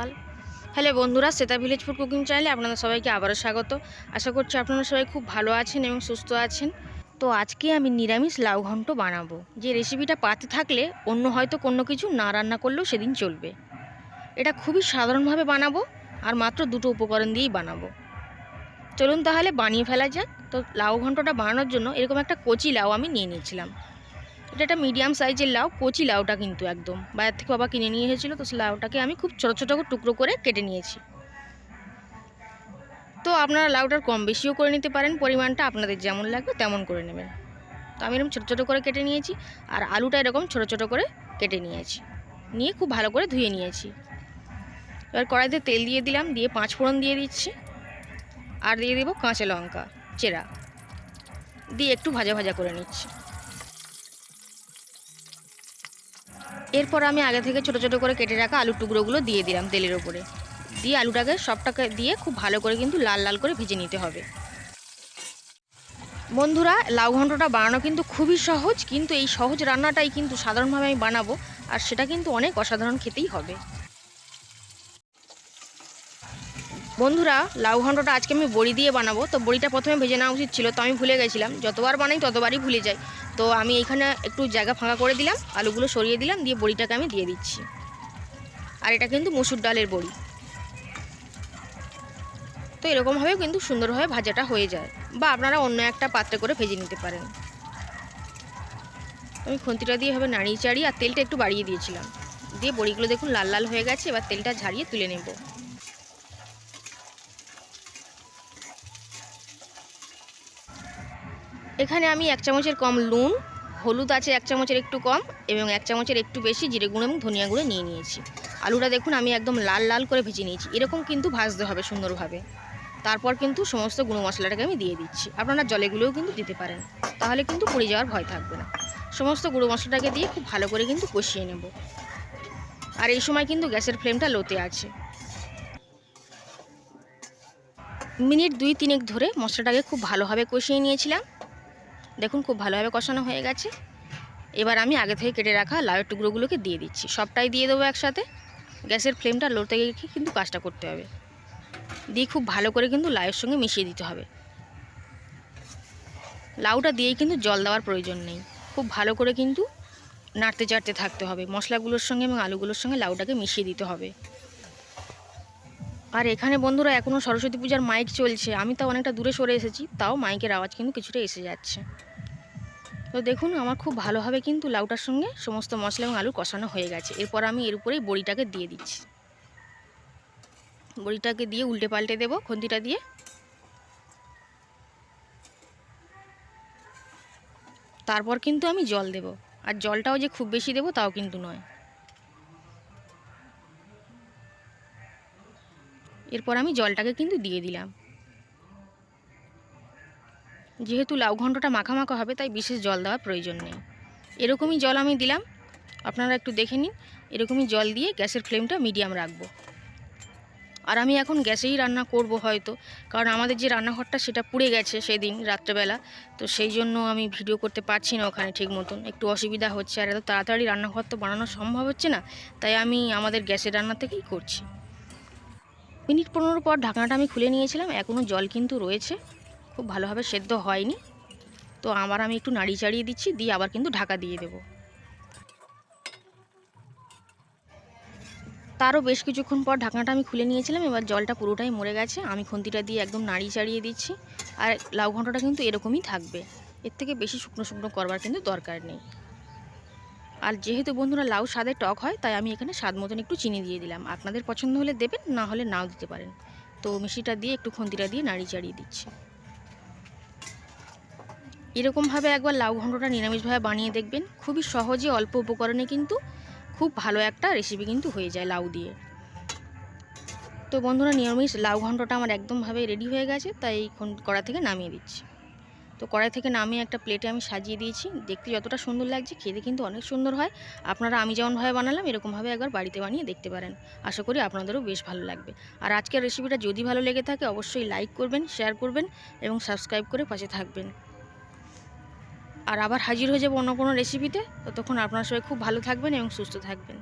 পাল hello বন্ধুরা সেতা village food cooking চ্যানেলে আপনাদের সবাইকে আবারও স্বাগত। আশা করছি আপনারা সবাই খুব ভালো আছেন এবং সুস্থ আছেন। তো আজকে আমি নিরামিষ লাউ ঘন্ট বানাবো। যে রেসিপিটা পাতে থাকলে অন্য হয়তো কোনো কিছু না রান্না করলেও সেদিন চলবে। এটা খুবই সাধারণভাবে বানাবো আর মাত্র দুটো উপকরণ দিয়েই বানাবো। চলুন তাহলে বানিয়ে ফেলা যাক। তো লাউ ঘন্টটা বানানোর জন্য এরকম একটা কচি লাউ আমি নিয়ে নিয়েছিলাম। এটা একটা মিডিয়াম সাইজের লাউ, কচি লাউটা কিন্তু একদম। বাইরে থেকে বাবা কিনে নিয়ে এসেছিল, তো সেই লাউটাকে আমি খুব ছোটো ছোটো করে টুকরো করে কেটে নিয়েছি। তো আপনারা লাউটার কম বেশিও করে নিতে পারেন, পরিমাণটা আপনাদের যেমন লাগবে তেমন করে নেবেন। তো আমি এরকম ছোটো ছোটো করে কেটে নিয়েছি, আর আলুটা এরকম ছোটো ছোটো করে কেটে নিয়েছি। নিয়ে খুব ভালো করে ধুয়ে নিয়েছি। এবার কড়াইতে তেল দিয়ে দিলাম, দিয়ে পাঁচ ফোড়ন দিয়ে দিচ্ছি, আর দিয়ে দেবো কাঁচা লঙ্কা, চেরা। দিয়ে একটু ভাজা ভাজা করে নিচ্ছি। এরপর আমি আগে থেকে ছোটো ছোটো করে কেটে রাখা আলুর টুকরোগুলো দিয়ে দিলাম তেলের ওপরে দিয়ে আলুটাকে সবটাকে দিয়ে খুব ভালো করে কিন্তু লাল লাল করে ভেজে নিতে হবে। বন্ধুরা, লাউ ঘন্টটা বানানো কিন্তু খুবই সহজ, কিন্তু এই সহজ রান্নাটাই কিন্তু সাধারণভাবে আমি বানাবো, আর সেটা কিন্তু অনেক অসাধারণ খেতেই হবে। বন্ধুরা, লাউ ঘন্টটা আজকে আমি বড়ি দিয়ে বানাবো। তো বড়িটা প্রথমে ভেজে নেওয়া উচিত ছিল, তো আমি ভুলে গেছিলাম। যতবার বানাই, ততবারই ভুলে যাই। তো আমি এইখানে একটু জায়গা ফাঁকা করে দিলাম, আলুগুলো সরিয়ে দিলাম, দিয়ে বড়িটাকে আমি দিয়ে দিচ্ছি। আর এটা কিন্তু মুসুর ডালের বড়ি। তো এরকমভাবেও কিন্তু সুন্দরভাবে ভাজাটা হয়ে যায়। বা আপনারা অন্য একটা পাত্রে করে ভেজে নিতে পারেন। আমি খুন্তিটা দিয়ে হবে নাড়িয়ে চাড়িয়ে, আর তেলটা একটু বাড়িয়ে দিয়েছিলাম। দিয়ে বড়িগুলো দেখুন লাল লাল হয়ে গেছে, এবার তেলটা ঝাড়িয়ে তুলে নেব। এখানে আমি এক চামচের কম নুন, হলুদ আছে এক চামচের একটু কম এবং এক চামচের একটু বেশি জিরে গুঁড়ো এবং ধনিয়া গুঁড়ো নিয়ে নিয়েছি। আলুটা দেখুন আমি একদম লাল লাল করে ভেজে নিয়েছি। এরকম কিন্তু ভাজতে হবে সুন্দরভাবে। তারপর কিন্তু সমস্ত গুঁড়ো মশলাটাকে আমি দিয়ে দিচ্ছি। আপনারা জলেগুলোও কিন্তু দিতে পারেন। তাহলে কিন্তু পুড়ে যাওয়ার ভয় থাকবে না। সমস্ত গুঁড়ো মশলাটাকে দিয়ে খুব ভালো করে কিন্তু কষিয়ে নেব। আর এই সময় কিন্তু গ্যাসের ফ্লেমটা লোতে আছে। মিনিট দুই তিনেক ধরে মশলাটাকে খুব ভালোভাবে কষিয়ে নিয়েছিলাম। দেখুন, খুব ভালোভাবে কষানো হয়ে গেছে। এবার আমি আগে থেকে কেটে রাখা লাউয়ের টুকরোগুলোকে দিয়ে দিচ্ছি। সবটাই দিয়ে দেবো একসাথে। গ্যাসের ফ্লেমটা লোতে গিয়ে কিন্তু কাজটা করতে হবে। দিয়ে খুব ভালো করে কিন্তু লাউয়ের সঙ্গে মিশিয়ে দিতে হবে। লাউটা দিয়েই কিন্তু জল দেওয়ার প্রয়োজন নেই। খুব ভালো করে কিন্তু নাড়তে চাড়তে থাকতে হবে। মশলাগুলোর সঙ্গে এবং আলুগুলোর সঙ্গে লাউটাকে মিশিয়ে দিতে হবে। আর এখানে বন্ধুরা এখনও সরস্বতী পূজার মাইক চলছে। আমি তো অনেকটা দূরে সরে এসেছি, তাও মাইকের আওয়াজ কিন্তু কিছুটা এসে যাচ্ছে। তো দেখুন, আমার খুব ভালোভাবে কিন্তু লাউটার সঙ্গে সমস্ত মশলা এবং আলু কষানো হয়ে গেছে। এরপর আমি এর উপরেই বড়িটাকে দিয়ে দিচ্ছি। বড়িটাকে দিয়ে উল্টে পাল্টে দেবো খন্তিটা দিয়ে। তারপর কিন্তু আমি জল দেব। আর জলটাও যে খুব বেশি দেবো তাও কিন্তু নয়। এরপর আমি জলটাকে কিন্তু দিয়ে দিলাম। যেহেতু লাউ ঘন্টটা মাখা মাখা হবে, তাই বিশেষ জল দেওয়ার প্রয়োজন নেই। এরকমই জল আমি দিলাম। আপনারা একটু দেখে নিন। এরকমই জল দিয়ে গ্যাসের ফ্লেমটা মিডিয়াম রাখব। আর আমি এখন গ্যাসেই রান্না করব হয়তো, কারণ আমাদের যে রান্নাঘরটা সেটা পুড়ে গেছে সেদিন রাত্রেবেলা। তো সেই জন্য আমি ভিডিও করতে পারছি না ওখানে ঠিক মতন। একটু অসুবিধা হচ্ছে আর এত তাড়াতাড়ি রান্নাঘর তো বানানো সম্ভব হচ্ছে না, তাই আমি আমাদের গ্যাসের রান্না থেকেই করছি। মিনিট পনেরো পর ঢাকনাটা আমি খুলে নিয়েছিলাম এখনও জল কিন্তু রয়েছে। খুব ভালোভাবে সেদ্ধ হয়নি। তো আবার আমি একটু নাড়ি চাড়িয়ে দিচ্ছি, দিয়ে আবার কিন্তু ঢাকা দিয়ে দেবো। তারও বেশ কিছুক্ষণ পর ঢাকনাটা আমি খুলে নিয়েছিলাম, এবার জলটা পুরোটাই মরে গেছে। আমি খুন্তিটা দিয়ে একদম নাড়ি চাড়িয়ে দিচ্ছি, আর লাউ ঘন্টটা কিন্তু এরকমই থাকবে। এর থেকে বেশি শুকনো শুকনো করবার কিন্তু দরকার নেই। আর যেহেতু বন্ধুরা লাউ স্বাদে টক হয়, তাই আমি এখানে স্বাদ মতন একটু চিনি দিয়ে দিলাম। আপনাদের পছন্দ হলে দেবেন, না হলে নাও দিতে পারেন। তো মিষ্টিটা দিয়ে একটু খুন্তিটা দিয়ে নাড়ি চাড়িয়ে দিচ্ছি। এরকমভাবে একবার লাউ ঘন্টটা নিরামিষভাবে বানিয়ে দেখবেন। খুবই সহজে অল্প উপকরণে কিন্তু খুব ভালো একটা রেসিপি কিন্তু হয়ে যায় লাউ দিয়ে। তো বন্ধুরা, নিরামিষ লাউ ঘন্টটা আমার একদমভাবে রেডি হয়ে গেছে, তাই কড়া থেকে নামিয়ে দিচ্ছি। তো কড়াই থেকে নামিয়ে একটা প্লেটে আমি সাজিয়ে দিয়েছি। দেখতে যতটা সুন্দর লাগছে, খেতে কিন্তু অনেক সুন্দর হয়। আপনারা আমি যেমনভাবে বানালাম, এরকমভাবে একবার বাড়িতে বানিয়ে দেখতে পারেন। আশা করি আপনাদেরও বেশ ভালো লাগবে। আর আজকের রেসিপিটা যদি ভালো লেগে থাকে, অবশ্যই লাইক করবেন শেয়ার করবেন এবং সাবস্ক্রাইব করে পাশে থাকবেন। আর আবার হাজির হয়ে যাব অন্য কোনো রেসিপিতে ততক্ষণ আপনার সবাই খুব ভালো থাকবেন এবং সুস্থ থাকবেন।